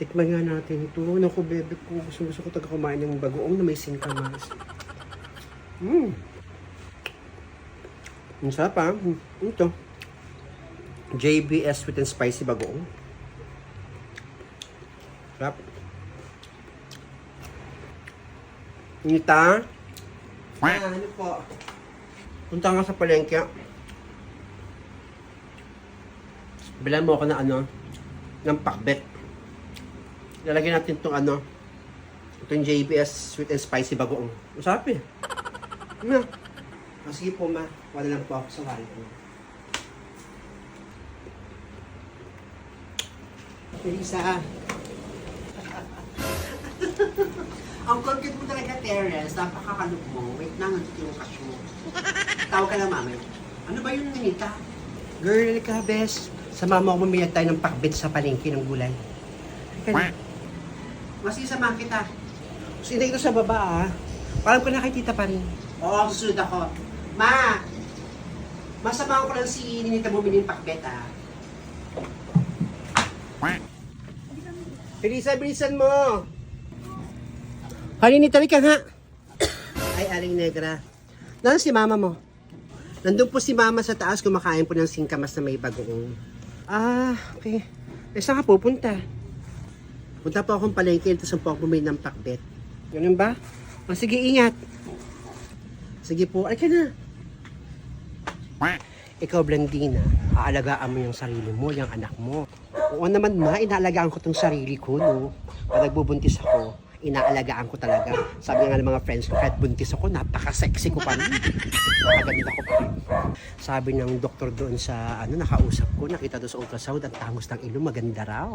Tikman nga natin ito. Naku, bebe ko. Gusto, gusto ko taga ng bagoong na may singkamas. Mmm. Ang sarap ah. Mm, Ito. JBS sweet and spicy bagoong. Sarap. Nita? Ah, ano po? Punta nga sa palengke. Bilan mo ako na ano, ng pakbet. Lalagyan natin itong ano, itong JBS sweet and spicy bagoong. Masarap eh. Ano? Ah, sige po ma, wala lang po ako sa wali ko. Elisa. Ang cute mo talaga, Terence. Napakakalok mo. Wait lang, nandito yung kasyo. Tawag ka lang, mami. Ano ba yun, Ninita? Girl, ka, bes. Sa mama ko mamiyag tayo ng pakbet sa palengke ng gulay. Halika. Masisama kita. Sinay ito sa baba, ah. Parang ko nakikita pa rin. Oo, susunod ako. Ma! Masama ko lang si Ninita bumili ng pakbet, ah. Bilisan, bilisan mo! Halinita, ka nga! Ay, Aling Negra. Nasaan si mama mo? Nandun po si mama sa taas kumakain po ng singkamas na may bagoong. Ah, okay. Eh, saan ka pupunta? Punta po akong palengke, tapos po ako bumili ng pakbet. Ganun ba? O, sige, ingat. Sige po, ay ka na. Ikaw, Blandina, aalagaan mo yung sarili mo, yung anak mo. Oo naman, ma, inaalagaan ko tong sarili ko, no? Pag nagbubuntis ako, inaalagaan ko talaga. Sabi nga ng mga friends ko, kahit buntis ako, napaka-sexy ko pa rin. Napakaganda ko pa. Sabi ng doktor doon sa, ano, nakausap ko, nakita doon sa ultrasound, ang tangos ng ilong, maganda raw.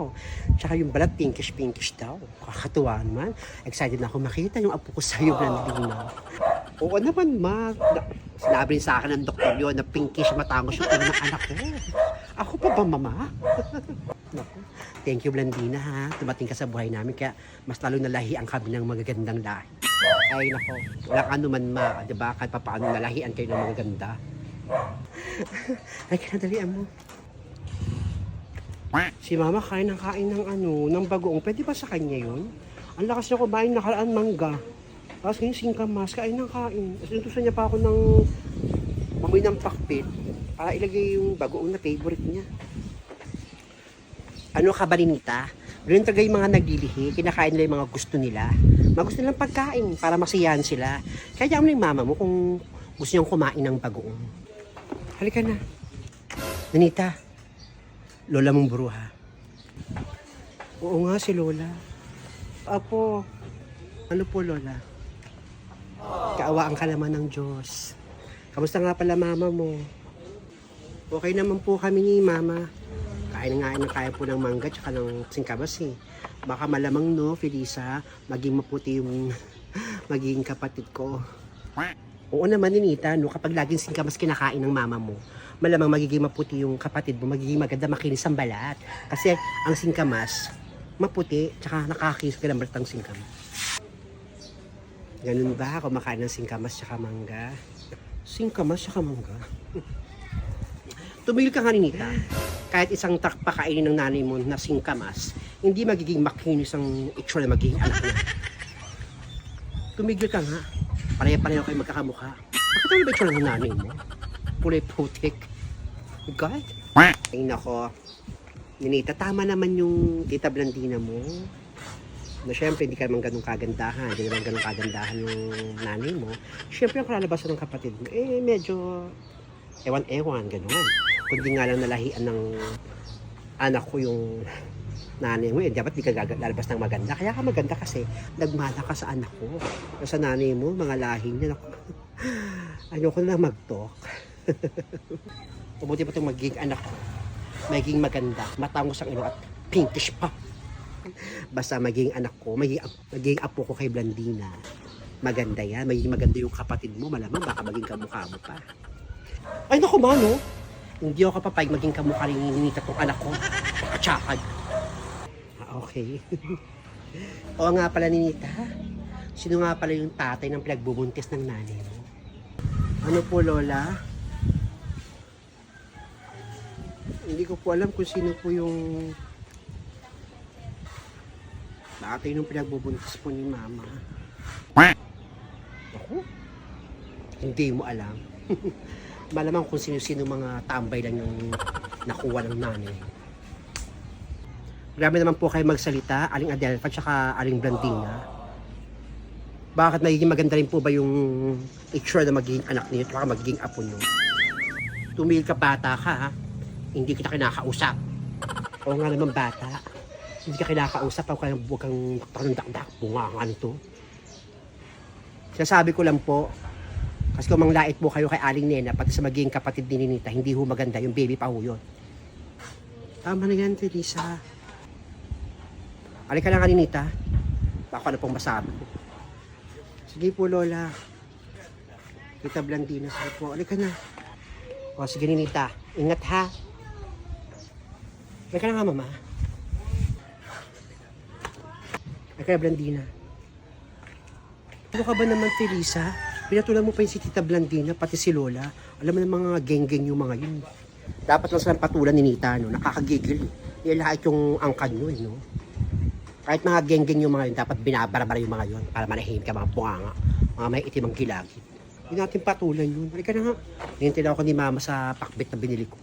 Tsaka yung balat, pinkish-pinkish daw. Kakatuwa naman. Excited na ako makita yung apo ko sa'yo, Blandina. Oo naman, ma. Na- Sinabi rin sa akin ng doktor yun na pinkish matangos yung anak ko. Ako pa ba, mama? Naku. Thank you, Blandina, ha. Tumating ka sa buhay namin, kaya mas lalo nalahian kami ng magagandang lahi. Ay, nako. Wala ka naman, ma. Di ba? Kahit pa paano nalahian kayo ng mga ganda. Ay, kinadalian mo. Si mama kain ng kain ng ano, ng bagoong. Pwede ba sa kanya yun? Ang lakas niya kumain nakaraan mangga. Tapos ngayon singkamas, kain ng kain. Tapos inutusan niya pa ako ng mamoy ng pakpit para ilagay yung bagoong na favorite niya. Ano ka ba, Ninita? Ganun talaga yung mga naglilihi, kinakain nila yung mga gusto nila. Mga gusto nilang pagkain para masiyahan sila. Kaya mo yung mama mo kung gusto niyang kumain ng bagoong. Halika na. Ninita, lola mong bruha. Oo nga si lola. Apo, ano po lola? Kaawaan ka naman ng Diyos. Kamusta nga pala mama mo? Okay naman po kami ni mama. Kain nga ng kaya po ng mangga tsaka ng singkamas eh. Baka malamang no, Felisa, maging maputi yung magiging kapatid ko. Oo naman, Ninita, no, kapag laging singkamas kinakain ng mama mo, malamang magiging maputi yung kapatid mo, magiging maganda makinis ang balat. Kasi ang singkamas, maputi, tsaka nakakis ka ng balat ng singkamas. Ganun ba? Kumakain ng singkamas tsaka mangga? Singkamas tsaka mangga? Tumigil ka nga, Ninita. Kahit isang tak pakainin ng nanay mo na singkamas, hindi magiging makinis ang itsura na magiging anak niya. Tumigil ka nga. Pareha-pareho kayo magkakamukha. Bakit ano ba itsura ng nanay mo? Kulay putik. God. Ay nako. Ninita, tama naman yung tita Blandina mo. Na syempre, hindi ka naman ganun kagandahan. Hindi naman ganun kagandahan yung nanay mo. Syempre, ang kalalabasan ng kapatid mo, eh, medyo ewan-ewan, ganun. Kundi nga lang nalahian ng anak ko yung nanay mo, eh, dapat di ka lalabas ng maganda. Kaya ka maganda kasi nagmana ka sa anak ko. Sa nanay mo, mga lahi niya. Naku, ayoko na mag-talk. Mabuti pa itong magiging anak ko. Magiging maganda, matangos ang ilo at pinkish pa. Basta magiging anak ko, magiging, magiging apo ko kay Blandina. Maganda yan, magiging maganda yung kapatid mo, malamang baka maging kamukha mo pa. Ay naku ma, no? Hindi ako kapapayag maging kamukha rin ni Nita tong anak ko. Katsakad. Ah, okay. Oo nga pala ni Nita. Sino nga pala yung tatay ng pinagbubuntis ng nanay mo? Ano po, Lola? Hindi ko po alam kung sino po yung Tatay nung pinagbubuntis po ni mama. Ako? Hindi mo alam. Malamang kung sino-sino mga tambay lang yung nakuha ng nanay. Grabe naman po kayo magsalita, Aling Adelpha at saka Aling Blandina. Bakit magiging maganda rin po ba yung itsura na magiging anak niyo at magiging apo niyo? Tumil ka bata ka ha? Hindi kita kinakausap. Oo nga naman bata. Hindi ka kinakausap ako kaya huwag kang pakandakdak. Bunga nga nito. Sinasabi ko lang po, kasi kung manglait po kayo kay Aling Nena, pati sa magiging kapatid ni Ninita, hindi ho maganda yung baby pa ho yun. Tama na yan, Teresa. Alika na nga, Ninita. Baka na pong masabi. Sige po, Lola. Kita Blandina, sige po. Alika na. O, sige, Ninita. Ingat ha. Alika na nga, Mama. Alika na, Blandina. Ano ka ba naman, Teresa? Pinatulan mo pa yung si Tita Blandina, pati si Lola. Alam mo na mga geng-geng yung mga yun. Dapat lang silang patulan ni Nita, no? Nakakagigil. Nilahit yung angkan nyo, eh, no? Kahit mga geng-geng yung mga yun, dapat binabara-bara yung mga yun para manahimik ka mga bunganga. Mga may itim ang gilagid. Hindi natin patulan yun. Halika na nga. Nihintay ako ni Mama sa pakbit na binili ko.